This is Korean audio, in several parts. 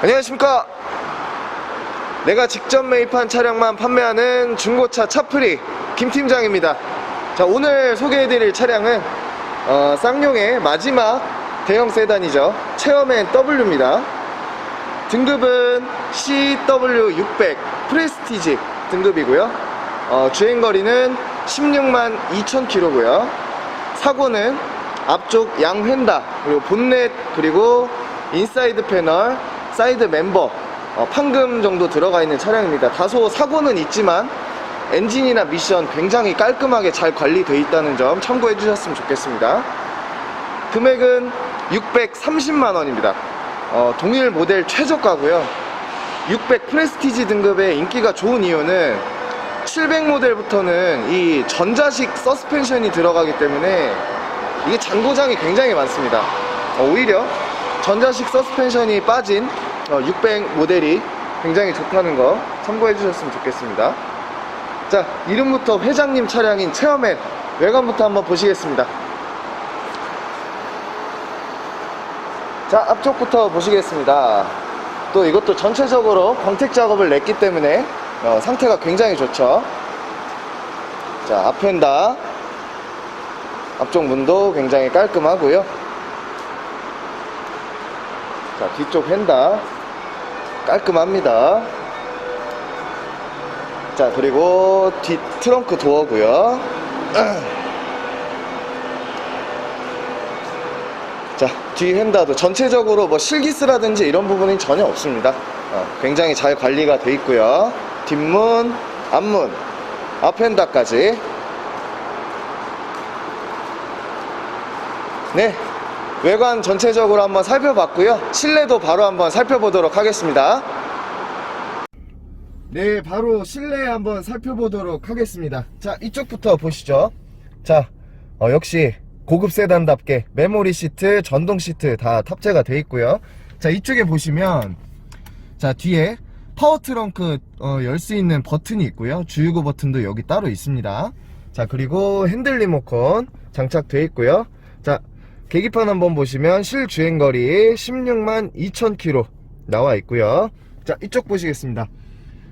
안녕하십니까. 내가 직접 매입한 차량만 판매하는 중고차 차프리 김 팀장입니다. 자 오늘 소개해드릴 차량은 어, 쌍용의 마지막 대형 세단이죠. 체어맨 W입니다. 등급은 CW600 프레스티지 등급이고요. 어, 주행거리는 16만 2천 킬로고요. 사고는 앞쪽 양 휀다 그리고 본넷 그리고 인사이드 패널 사이드 멤버 어, 판금 정도 들어가 있는 차량입니다. 다소 사고는 있지만 엔진이나 미션 굉장히 깔끔하게 잘 관리되어 있다는 점 참고해 주셨으면 좋겠습니다. 금액은 630만 원입니다. 어, 동일 모델 최저가고요. 600 프레스티지 등급의 인기가 좋은 이유는 700 모델부터는 이 전자식 서스펜션이 들어가기 때문에 이게 잔고장이 굉장히 많습니다. 어, 오히려 전자식 서스펜션이 빠진 600 모델이 굉장히 좋다는 거 참고해 주셨으면 좋겠습니다. 자, 이름부터 회장님 차량인 체어맨 외관부터 한번 보시겠습니다. 자, 앞쪽부터 보시겠습니다. 또 이것도 전체적으로 광택 작업을 냈기 때문에 어, 상태가 굉장히 좋죠. 자, 앞엔다. 앞쪽 문도 굉장히 깔끔하고요. 자, 뒤쪽 휀다. 깔끔합니다. 자, 그리고 뒷 트렁크 도어고요. 자, 뒤 휀다도 전체적으로 뭐 실기스라든지 이런 부분은 전혀 없습니다. 어, 굉장히 잘 관리가 돼 있고요. 뒷문, 앞문, 앞엔다까지. 네. 외관 전체적으로 한번 살펴봤고요. 실내도 바로 한번 살펴보도록 하겠습니다. 네, 바로 실내 한번 살펴보도록 하겠습니다. 자, 이쪽부터 보시죠. 자, 어, 역시 고급 세단답게 메모리 시트, 전동 시트 다 탑재가 되어 있고요. 자, 이쪽에 보시면 자, 뒤에 파워 트렁크 어, 열 수 있는 버튼이 있고요. 주유구 버튼도 여기 따로 있습니다. 자, 그리고 핸들 리모컨 장착되어 있고요. 자, 계기판 한번 보시면 실주행거리 16만 2천 킬로 나와 있고요. 자, 이쪽 보시겠습니다.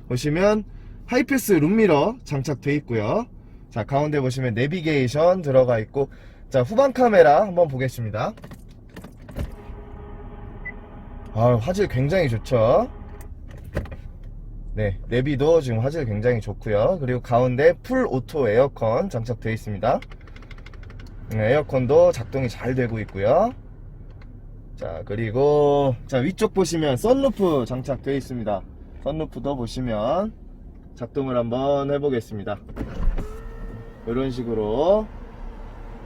보시면 하이패스 룸미러 장착되어 있고요. 자, 가운데 보시면 내비게이션 들어가 있고 자, 후방 카메라 한번 보겠습니다. 아, 화질 굉장히 좋죠. 네, 내비도 지금 화질 굉장히 좋고요. 그리고 가운데 풀 오토 에어컨 장착되어 있습니다. 네, 에어컨도 작동이 잘 되고 있고요. 자, 그리고 자, 위쪽 보시면 썬루프 장착되어 있습니다. 썬루프도 보시면 작동을 한번 해보겠습니다. 이런 식으로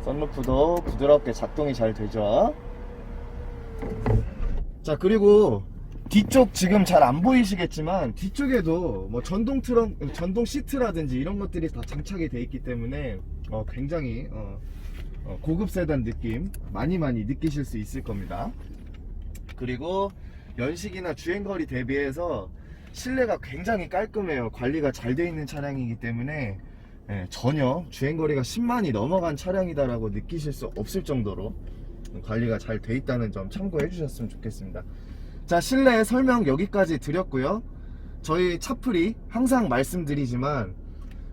썬루프도 부드럽게 작동이 잘 되죠. 자, 그리고 뒤쪽 지금 잘 안 보이시겠지만 뒤쪽에도 뭐 전동 트렁 전동 시트라든지 이런 것들이 다 장착이 돼 있기 때문에 어, 굉장히 어, 어, 고급 세단 느낌 많이 많이 느끼실 수 있을 겁니다. 그리고 연식이나 주행거리 대비해서 실내가 굉장히 깔끔해요. 관리가 잘 되어 있는 차량이기 때문에 예, 전혀 주행거리가 10만이 넘어간 차량이다라고 느끼실 수 없을 정도로 관리가 잘 돼 있다는 점 참고해 주셨으면 좋겠습니다. 자, 실내 설명 여기까지 드렸고요. 저희 차풀이 항상 말씀드리지만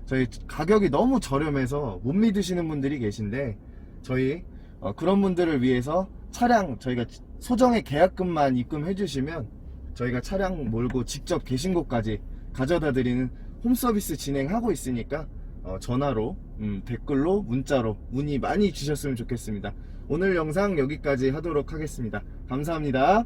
저희 가격이 너무 저렴해서 못 믿으시는 분들이 계신데 저희 어, 그런 분들을 위해서 차량 저희가 소정의 계약금만 입금해 주시면 저희가 차량 몰고 직접 계신 곳까지 가져다 드리는 홈 서비스 진행하고 있으니까 어, 전화로 음, 댓글로 문자로 문의 많이 주셨으면 좋겠습니다. 오늘 영상 여기까지 하도록 하겠습니다. 감사합니다.